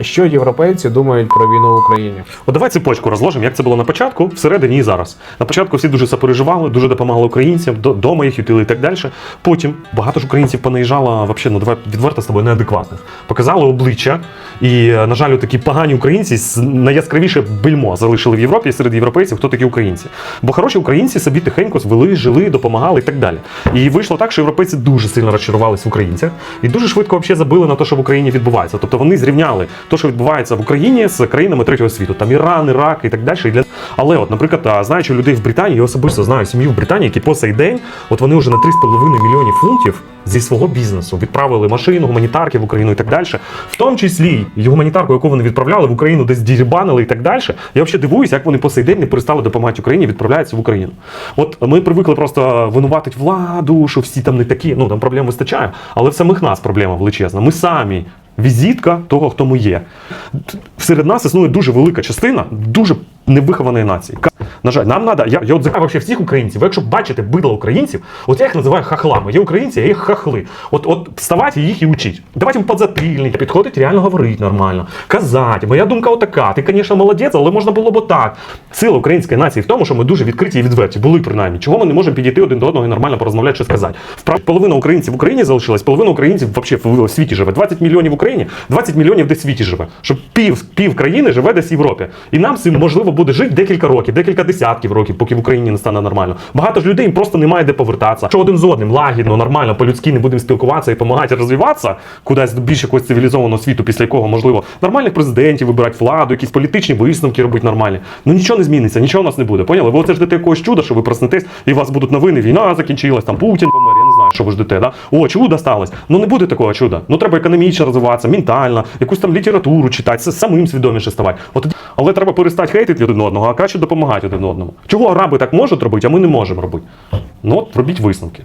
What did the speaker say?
Що європейці думають про війну в Україні? От давай цепочку розложимо, як це було на початку, всередині і зараз. На початку всі дуже сопереживали, дуже допомагали українцям, до- дома їх ютили і так далі. Потім багато ж українців понаїжджало, вообще, ну давай відверто з тобою неадекватних. Показали обличчя, і, е, на жаль, такі погані українці найяскравіше бельмо залишили в Європі серед європейців, хто такі українці. Бо хороші українці собі тихенько звели, жили, допомагали і так далі. І вийшло так, що європейці дуже сильно розчарувалися в українцях і дуже швидко взагалі забили на те, що в Україні відбувається. Тобто вони зрівняли те, що відбувається в Україні з країнами третього світу, там Іран, Ірак і так далі. Для... Але, от, наприклад, знаючи людей в Британії, я особисто знаю сім'ю в Британії, які по цей день, от вони вже на 3,5 мільйонів фунтів. Зі свого бізнесу відправили машину, гуманітарки в Україну і так далі, в тому числі і гуманітарку, яку вони відправляли в Україну, десь дірібанили і так далі. Я взагалі дивуюся, як вони по цей день не перестали допомагати Україні, відправляються в Україну. От ми привикли просто винуватити владу, що всі там не такі. Ну там проблем вистачає, але в самих нас проблема величезна. Ми самі візитка того, хто ми є. Серед нас існує дуже велика частина дуже невихованої нації. На жаль, нам треба. Я, я от закликаю вообще всіх українців. Ви якщо бачите бидло українців, от я їх називаю хахлами. Є українці, а є хахли. От, от вставайте їх і учіть. Давайте їм подзатильники, підходить реально говорити нормально, казати. Моя думка отака. Ти, звісно, молодець, але можна було б отак. Сила української нації в тому, що ми дуже відкриті і відверті. Були принаймні. Чого ми не можемо підійти один до одного і нормально порозмовляти, що сказати. Вправді половина українців в Україні залишилась, половина українців вообще в світі живе. 20 мільйонів в Україні, 20 мільйонів десь в світі живе. Щоб пів, пів країни живе десь в Європі. І нам цим можливо буде жити декілька років, декілька десятків років, поки в Україні не стане нормально. Багато ж людей просто немає де повертатися. Що один з одним лагідно, нормально, по-людськи не будемо спілкуватися і допомагати розвиватися кудись до більш якогось цивілізованого світу, після якого можливо нормальних президентів вибирати владу, якісь політичні висновки робити нормальні. Ну нічого не зміниться, нічого у нас не буде. Поняли? Ви оце до якогось чуда, що ви проснетесь, і у вас будуть новини, війна закінчилась, там Путін помер, що ви ждете. Да? О, чому досталось? Ну не буде такого чуда. Ну треба економічно розвиватися, ментально, якусь там літературу читати, самим свідоміше ставати. От, але треба перестати хейтити один одного, а краще допомагати один одному. Чого араби так можуть робити, а ми не можемо робити? Ну от робіть висновки.